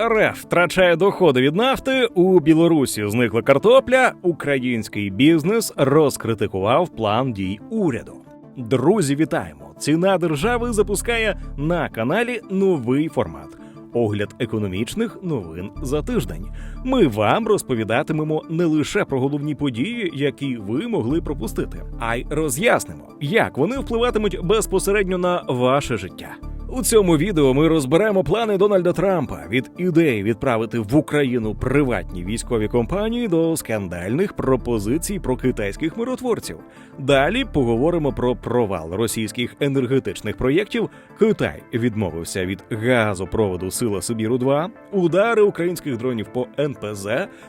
РФ втрачає доходи від нафти. У Білорусі зникла картопля. Український бізнес розкритикував план дій уряду. Друзі, вітаємо! Ціна держави запускає на каналі новий формат. Огляд економічних новин за тиждень. Ми вам розповідатимемо не лише про головні події, які ви могли пропустити, а й роз'яснимо, як вони впливатимуть безпосередньо на ваше життя. У цьому відео ми розберемо плани Дональда Трампа від ідеї відправити в Україну приватні військові компанії до скандальних пропозицій про китайських миротворців. Далі поговоримо про провал російських енергетичних проєктів. Китай відмовився від газопроводу Сила Сибіру 2 удари українських дронів по НПЗ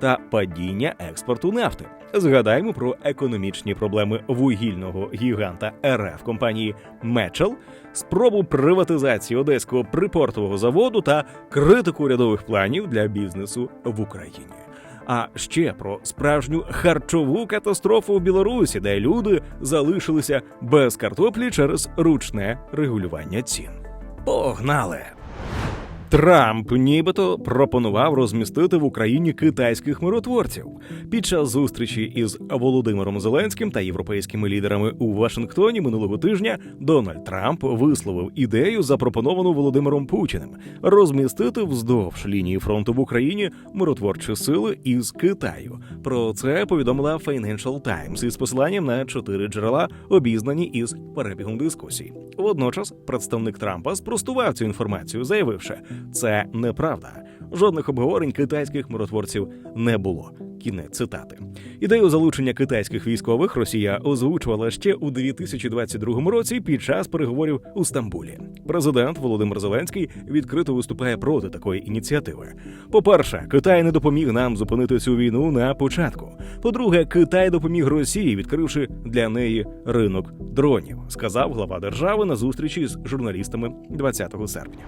та падіння експорту нафти. Згадаємо про економічні проблеми вугільного гіганта РФ компанії Мечел, спробу приватизації одеського припортового заводу та критику урядових планів для бізнесу в Україні. А ще про справжню харчову катастрофу в Білорусі, де люди залишилися без картоплі через ручне регулювання цін. Погнали! Трамп нібито пропонував розмістити в Україні китайських миротворців. Під час зустрічі із Володимиром Зеленським та європейськими лідерами у Вашингтоні минулого тижня Дональд Трамп висловив ідею, запропоновану Володимиром Путіним, розмістити вздовж лінії фронту в Україні миротворчі сили із Китаю. Про це повідомила Financial Times із посиланням на чотири джерела, обізнані із перебігом дискусій. Водночас представник Трампа спростував цю інформацію, заявивши, це неправда. Жодних обговорень китайських миротворців не було. Кінець цитати. Ідею залучення китайських військових Росія озвучувала ще у 2022 році під час переговорів у Стамбулі. Президент Володимир Зеленський відкрито виступає проти такої ініціативи. По-перше, Китай не допоміг нам зупинити цю війну на початку. По-друге, Китай допоміг Росії, відкривши для неї ринок дронів, сказав глава держави на зустрічі з журналістами 20 серпня.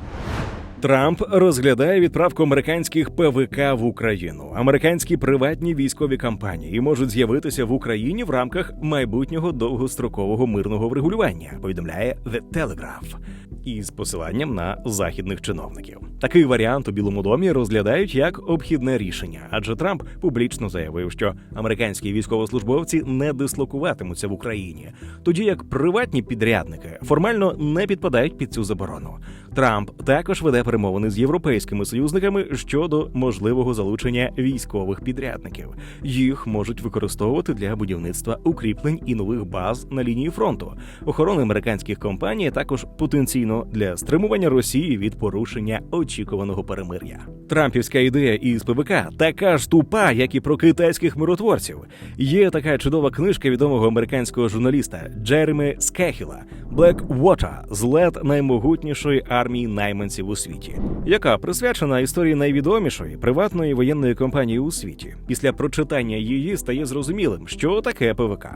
Трамп розглядає відправку американських ПВК в Україну. Американські приватні військові компанії можуть з'явитися в Україні в рамках майбутнього довгострокового мирного врегулювання. Повідомляє The Telegraph. із посиланням на західних чиновників. Такий варіант у Білому домі розглядають як обхідне рішення, адже Трамп публічно заявив, що американські військовослужбовці не дислокуватимуться в Україні, тоді як приватні підрядники формально не підпадають під цю заборону. Трамп також веде перемовини з європейськими союзниками щодо можливого залучення військових підрядників. Їх можуть використовувати для будівництва укріплень і нових баз на лінії фронту, охорони американських компаній, також потенційно для стримування Росії від порушення очікуваного перемир'я. Трампівська ідея із ПВК така ж тупа, як і про китайських миротворців. Є така чудова книжка відомого американського журналіста Джеремі Скехіла «Blackwater. злет наймогутнішої армії найманців у світі, яка присвячена історії найвідомішої приватної воєнної компанії у світі. Після прочитання її стає зрозумілим, що таке ПВК.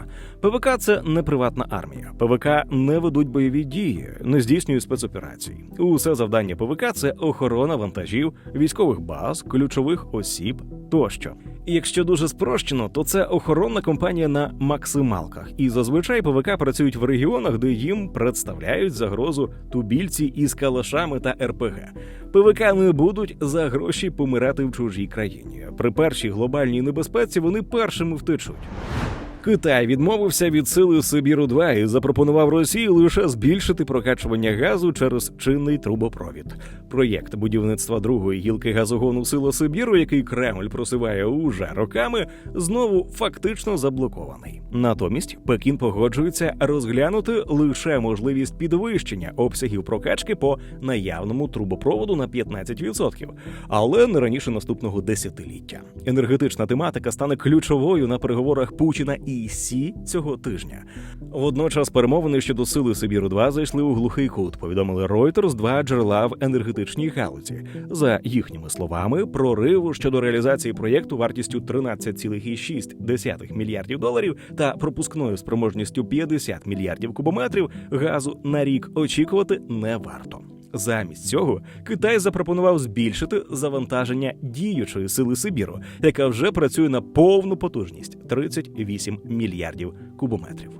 ПВК це не приватна армія. ПВК не ведуть бойові дії, не здійснюють спецоперацій. Усе завдання ПВК це охорона вантажів, військових баз, ключових осіб тощо. Якщо дуже спрощено, то це охоронна компанія на максималках, і зазвичай ПВК працюють в регіонах, де їм представляють загрозу тубільці і із калашами та РПГ. ПВК не будуть за гроші помирати в чужій країні. При першій глобальній небезпеці вони першими втечуть. Китай відмовився від сили Сибіру 2 і запропонував Росії лише збільшити прокачування газу через чинний трубопровід. Проєкт будівництва другої гілки газогону Сила Сибіру, який Кремль просуває уже роками, знову фактично заблокований. Натомість Пекін погоджується розглянути лише можливість підвищення обсягів прокачки по наявному трубопроводу на 15%, але не раніше наступного десятиліття. Енергетична тематика стане ключовою на переговорах Путіна і Сі цього тижня. Водночас перемовини щодо сили Сибіру 2 зайшли у глухий кут. Повідомили Reuters два джерела в енергетичній галузі. За їхніми словами, прориву щодо реалізації проєкту вартістю 13,6 мільярдів доларів та пропускною спроможністю 50 мільярдів кубометрів газу на рік очікувати не варто. Замість цього Китай запропонував збільшити завантаження діючої сили Сибіру, яка вже працює на повну потужність 38 мільярдів кубометрів.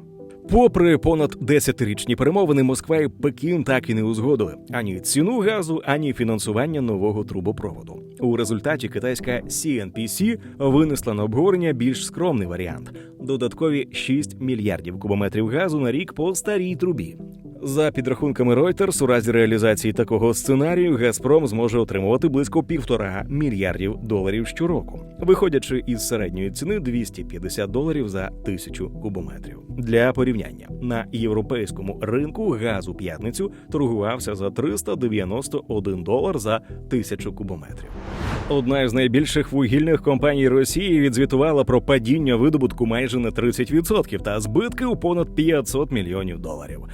Попри понад 10-річні перемовини, Москва і Пекін так і не узгодили ані ціну газу, ані фінансування нового трубопроводу. У результаті китайська CNPC винесла на обговорення більш скромний варіант: додаткові 6 мільярдів кубометрів газу на рік по старій трубі. За підрахунками Reuters, у разі реалізації такого сценарію Газпром зможе отримувати близько півтора мільярдів доларів щороку, виходячи із середньої ціни 250 доларів за тисячу кубометрів. Для порівняння на європейському ринку газ у п'ятницю торгувався за 391 долар за тисячу кубометрів. Одна із найбільших вугільних компаній Росії відзвітувала про падіння видобутку майже на 30% та збитки у понад 500 мільйонів доларів.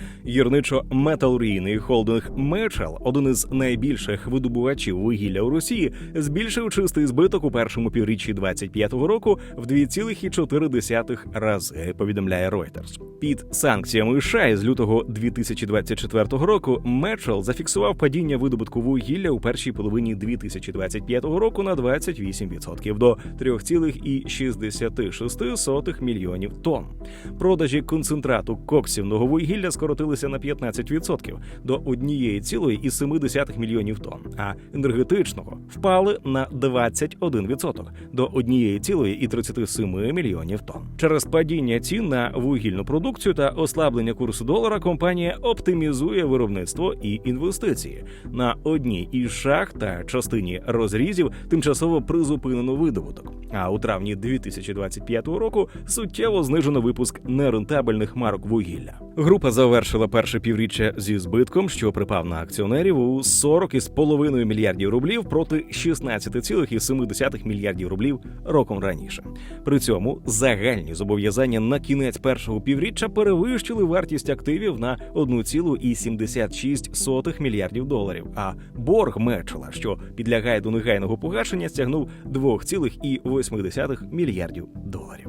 Гірничо-металургійний холдинг Мечел, один із найбільших видобувачів вугілля у Росії, збільшив чистий збиток у першому півріччі 25-го року в 2,4 рази. Повідомляє Reuters. Під санкціями США із лютого 2024 року Мечел зафіксував падіння видобутку вугілля у першій половині 2025 року на 28% до 3,66 мільйонів тонн. Продажі концентрату коксівного вугілля скоротилися на 15% до 1,7 мільйонів тонн, а енергетичного впали на 21% до 1,37 мільйонів тонн. Через падіння цін на вугільну продукцію та ослаблення курсу долара компанія оптимізує виробництво і інвестиції на одній із шахт та частині розрізів тимчасово призупинено видобуток. А у травні 2025 року суттєво знижено випуск нерентабельних марок вугілля. Група завершила перше півріччя зі збитком, що припав на акціонерів у 40,5 мільярдів рублів проти 16,7 мільярдів рублів роком раніше. При цьому загальні зобов'язання на кінець першого півріччя перевищили вартість активів на 1,76 мільярдів доларів. А борг Мечела, що підлягає до негайного погашення, стягнув 2,8 мільярдів доларів.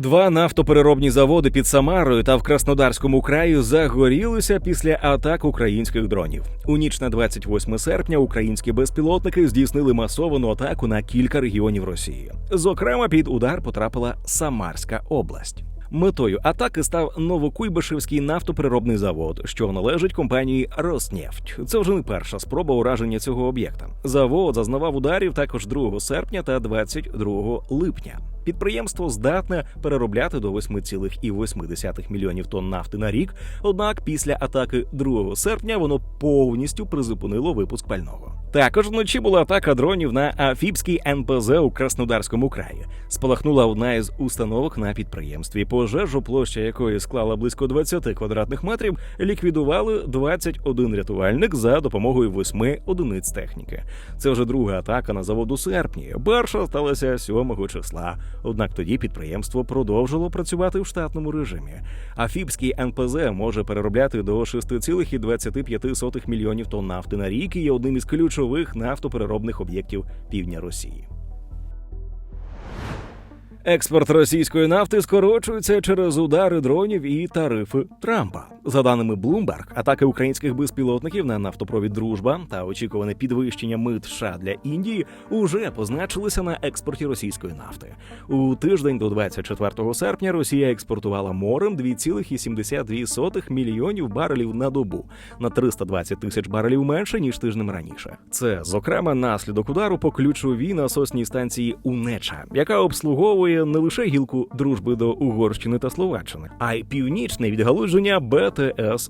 Два нафтопереробні заводи під Самарою та в Краснодарському краї загорілися після атак українських дронів. У ніч на 28 серпня українські безпілотники здійснили масовану атаку на кілька регіонів Росії. Зокрема, під удар потрапила Самарська область. Метою атаки став Новокуйбишевський нафтопереробний завод, що належить компанії Роснефть. Це вже не перша спроба ураження цього об'єкта. Завод зазнавав ударів також 2 серпня та 22 липня. Підприємство здатне переробляти до 8,8 мільйонів тонн нафти на рік. Однак після атаки 2 серпня воно повністю призупинило випуск пального. Також вночі була атака дронів на Афіпський НПЗ у Краснодарському краї. Спалахнула одна із установок на підприємстві. Пожежу, площа якої склала близько 20 квадратних метрів, ліквідували 21 рятувальник за допомогою 8 одиниць техніки. Це вже друга атака на завод у серпні. Перша сталася 7 числа. Однак тоді підприємство продовжило працювати в штатному режимі. Афіпський НПЗ може переробляти до 6,25 мільйонів тонн нафти на рік і є одним із ключових нафтопереробних об'єктів півдня Росії. Експорт російської нафти скорочується через удари дронів і тарифи Трампа. За даними Bloomberg, атаки українських безпілотників на нафтопровід Дружба та очікуване підвищення мит США для Індії уже позначилися на експорті російської нафти. У тиждень до 24 серпня Росія експортувала морем 2,72 мільйонів барелів на добу на 320 тисяч барелів менше ніж тижнем раніше. Це зокрема наслідок удару по ключовій насосній станції Унеча, яка обслуговує не лише гілку дружби до Угорщини та Словаччини, а й північне відгалудження БТС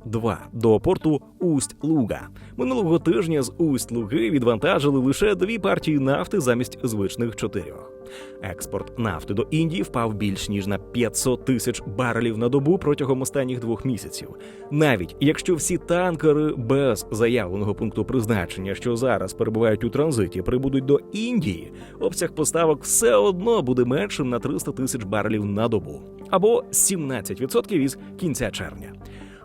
2 до порту Усть-Луга. Минулого тижня з Усть-Луги відвантажили лише дві партії нафти замість звичних чотирьох. Експорт нафти до Індії впав більш ніж на 500 тисяч барелів на добу протягом останніх двох місяців. Навіть якщо всі танкери без заявленого пункту призначення, що зараз перебувають у транзиті, прибудуть до Індії, обсяг поставок все одно буде меншим на 300 тисяч барелів на добу або 17% із кінця червня.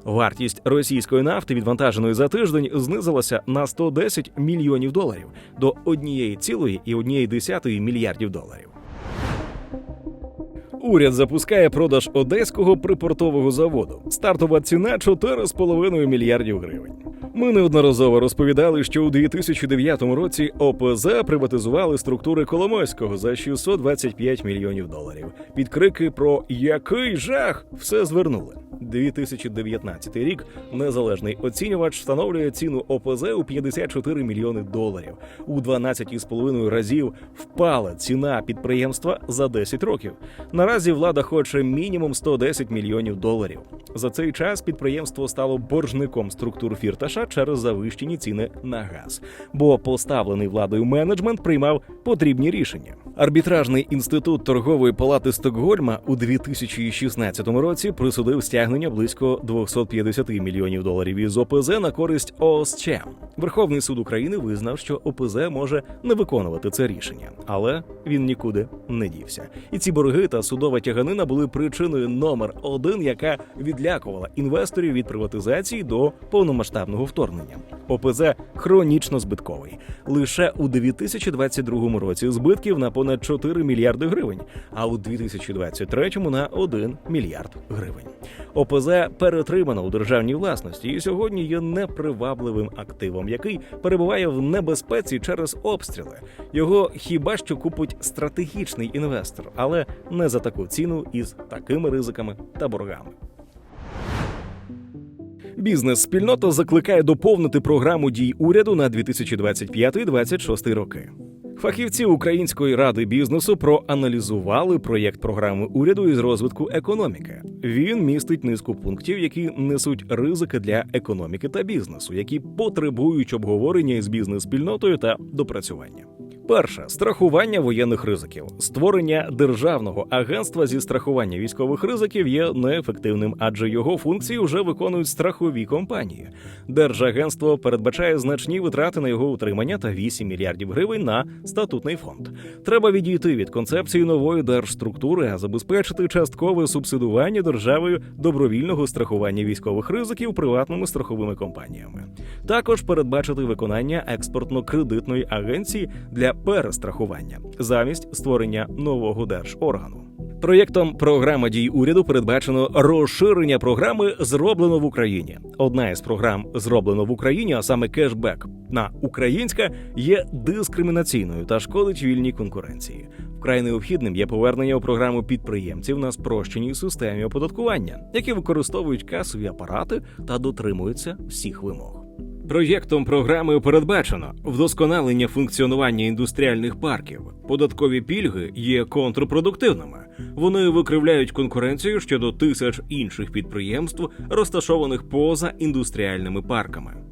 Вартість російської нафти, відвантаженої за тиждень, знизилася на 110 мільйонів доларів до 1,1 мільярдів доларів. Уряд запускає продаж одеського припортового заводу. Стартова ціна 4,5 мільярдів гривень. Ми неодноразово розповідали, що у 2009 році ОПЗ приватизували структури Коломойського за 625 мільйонів доларів. Під крики про який жах все звернули. 2019 рік незалежний оцінювач встановлює ціну ОПЗ у 54 мільйони доларів. У 12,5 разів впала ціна підприємства за 10 років. Наразі влада хоче мінімум 110 мільйонів доларів. За цей час підприємство стало боржником структур фірташа через завищені ціни на газ, бо поставлений владою менеджмент приймав потрібні рішення. Арбітражний інститут торгової палати Стокгольма у 2016 році присудив стягнення близько 250 мільйонів доларів із ОПЗ на користь ОСЧ. Верховний суд України визнав, що ОПЗ може не виконувати це рішення, але він нікуди не дівся. І ці борги та судова тяганина були причиною номер один, яка відлякувала інвесторів від приватизації до повномасштабного вторгнення. ОПЗ хронічно збитковий. Лише у 2022 році збитків на понад 4 мільярди гривень, а у 2023 на 1 мільярд гривень. ОПЗ перетримано у державній власності і сьогодні є непривабливим активом, який перебуває в небезпеці через обстріли. Його хіба що купить стратегічний інвестор, але не за таку ціну із такими ризиками та боргами. Бізнес-спільнота закликає доповнити програму дій уряду на 2025-2026 роки. Фахівці Української ради бізнесу проаналізували проєкт програми уряду із розвитку економіки. Він містить низку пунктів, які несуть ризики для економіки та бізнесу, які потребують обговорення з бізнес-спільнотою та допрацювання. Перше страхування воєнних ризиків. Створення державного агентства зі страхування військових ризиків є неефективним, адже його функції вже виконують страхові компанії. Держагентство передбачає значні витрати на його утримання та 8 мільярдів гривень на статутний фонд. Треба відійти від концепції нової держструктури, а забезпечити часткове субсидування державою добровільного страхування військових ризиків приватними страховими компаніями. Також передбачити виконання експортно-кредитної агенції для перестрахування замість створення нового держоргану. Проєктом програма дій уряду передбачено розширення програми зроблено в Україні. Одна із програм зроблено в Україні, а саме кешбек на українська, є дискримінаційною та шкодить вільній конкуренції. Вкрай необхідним є повернення у програму підприємців на спрощеній системі оподаткування, які використовують касові апарати та дотримуються всіх вимог. Проєктом програми передбачено вдосконалення функціонування індустріальних парків. Податкові пільги є контрпродуктивними. Вони викривляють конкуренцію щодо тисяч інших підприємств, розташованих поза індустріальними парками.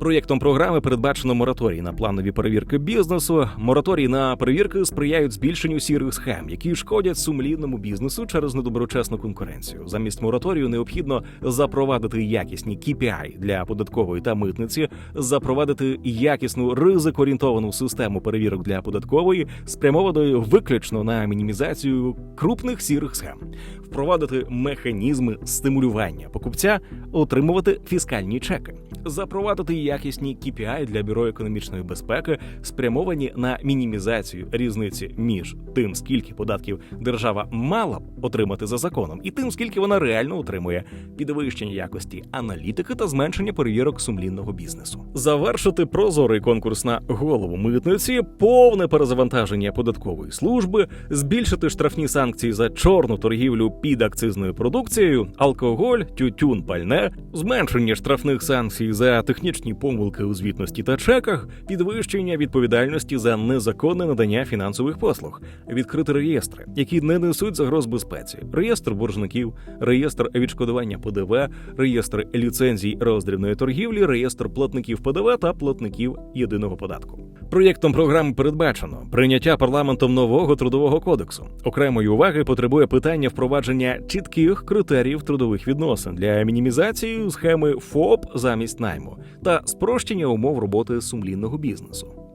Проєктом програми передбачено мораторій на планові перевірки бізнесу. Мораторій на перевірки сприяють збільшенню сірих схем, які шкодять сумлінному бізнесу через недоброчесну конкуренцію. Замість мораторію необхідно запровадити якісні KPI для податкової та митниці, запровадити якісну ризик-орієнтовану систему перевірок для податкової, спрямованою виключно на мінімізацію крупних сірих схем, впровадити механізми стимулювання покупця, отримувати фіскальні чеки, запровадити якісні KPI для бюро економічної безпеки, спрямовані на мінімізацію різниці між тим, скільки податків держава мала б отримати за законом, і тим, скільки вона реально отримує, підвищення якості аналітики та зменшення перевірок сумлінного бізнесу, завершити прозорий конкурс на голову митниці, повне перезавантаження податкової служби, збільшити штрафні санкції за чорну торгівлю під акцизною продукцією, алкоголь, тютюн, пальне, зменшення штрафних санкцій за технічні помилки у звітності та чеках, підвищення відповідальності за незаконне надання фінансових послуг, відкрити реєстри, які не несуть загроз безпеці, реєстр боржників, реєстр відшкодування ПДВ, реєстр ліцензій роздрібної торгівлі, реєстр платників ПДВ та платників єдиного податку. Проєктом програми передбачено прийняття парламентом нового трудового кодексу. Окремої уваги потребує питання впровадження чітких критеріїв трудових відносин для мінімізації схеми ФОП замість найму та спрощення умов роботи сумлінного бізнесу.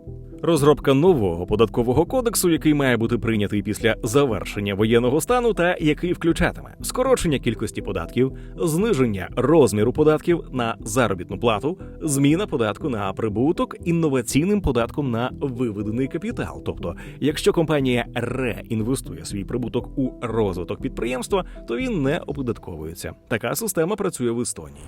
Розробка нового податкового кодексу, який має бути прийнятий після завершення воєнного стану, та який включатиме скорочення кількості податків, зниження розміру податків на заробітну плату, зміна податку на прибуток інноваційним податком на виведений капітал. Тобто, якщо компанія реінвестує свій прибуток у розвиток підприємства, то він не оподатковується. Така система працює в Естонії.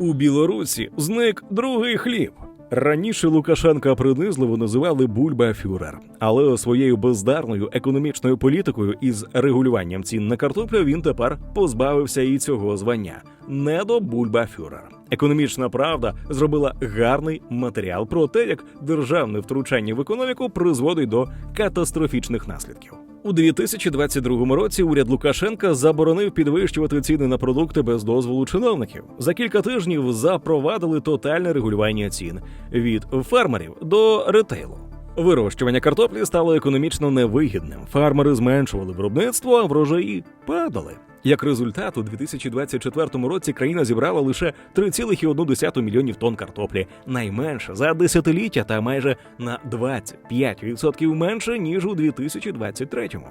У Білорусі зник другий хліб. Раніше Лукашенка принизливо називали Бульба Фюрер, але своєю бездарною економічною політикою із регулюванням цін на картоплю він тепер позбавився і цього звання. Не до Бульба Фюрер. Економічна правда зробила гарний матеріал про те, як державне втручання в економіку призводить до катастрофічних наслідків. У 2022 році уряд Лукашенка заборонив підвищувати ціни на продукти без дозволу чиновників. За кілька тижнів запровадили тотальне регулювання цін від фермерів до ретейлу. Вирощування картоплі стало економічно невигідним. Фермери зменшували виробництво, а врожаї падали. Як результат, у 2024 році країна зібрала лише 3,1 мільйонів тонн картоплі, найменше за десятиліття та майже на 25% менше ніж у 2023-му.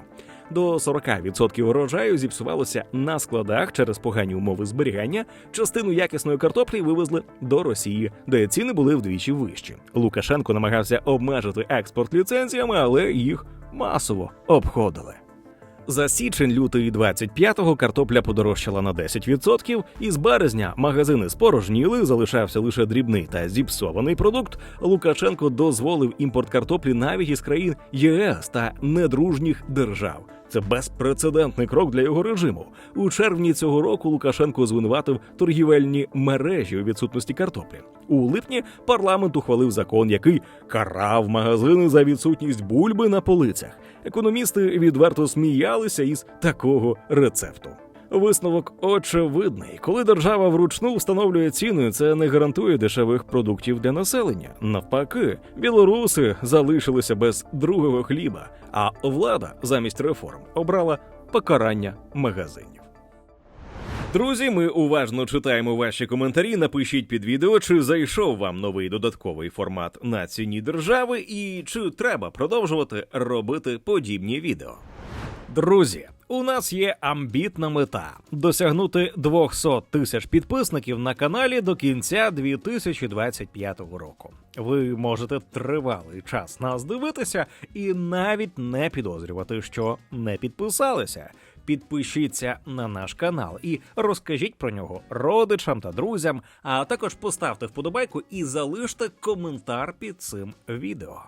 До 40% урожаю зіпсувалося на складах через погані умови зберігання. Частину якісної картоплі вивезли до Росії, де ціни були вдвічі вищі. Лукашенко намагався обмежити експорт ліцензіями, але їх масово обходили. За січень-лютий 25-го картопля подорожчала на 10%, і з березня магазини спорожніли, залишався лише дрібний та зіпсований продукт. Лукашенко дозволив імпорт картоплі навіть із країн ЄС та недружніх держав. Це безпрецедентний крок для його режиму. У червні цього року Лукашенко звинуватив торгівельні мережі у відсутності картоплі. У липні парламент ухвалив закон, який карав магазини за відсутність бульби на полицях. Економісти відверто сміялися із такого рецепту. Висновок очевидний, коли держава вручну встановлює ціни, це не гарантує дешевих продуктів для населення. Навпаки, білоруси залишилися без другого хліба, а влада замість реформ обрала покарання магазинів. Друзі, ми уважно читаємо ваші коментарі. Напишіть під відео, чи зайшов вам новий додатковий формат на ціні держави, і чи треба продовжувати робити подібні відео. Друзі, у нас є амбітна мета досягнути 200 тисяч підписників на каналі до кінця 2025 року. Ви можете тривалий час нас дивитися і навіть не підозрювати, що не підписалися. Підпишіться на наш канал і розкажіть про нього родичам та друзям, а також поставте вподобайку і залиште коментар під цим відео.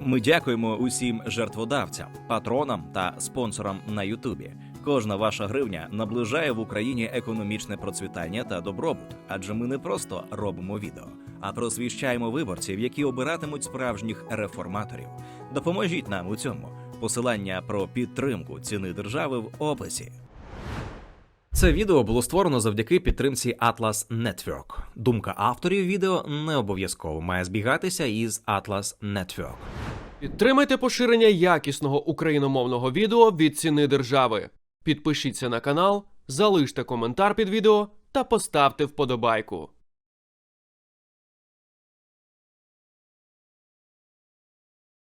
Ми дякуємо усім жертводавцям, патронам та спонсорам на Ютубі. Кожна ваша гривня наближає в Україні економічне процвітання та добробут, адже ми не просто робимо відео, а просвіщаємо виборців, які обиратимуть справжніх реформаторів. Допоможіть нам у цьому. Посилання про підтримку ціни держави в описі. Це відео було створено завдяки підтримці Atlas Network. Думка авторів відео не обов'язково має збігатися із Atlas Network. Підтримайте поширення якісного україномовного відео від ціни держави. Підпишіться на канал, залиште коментар під відео та поставте вподобайку.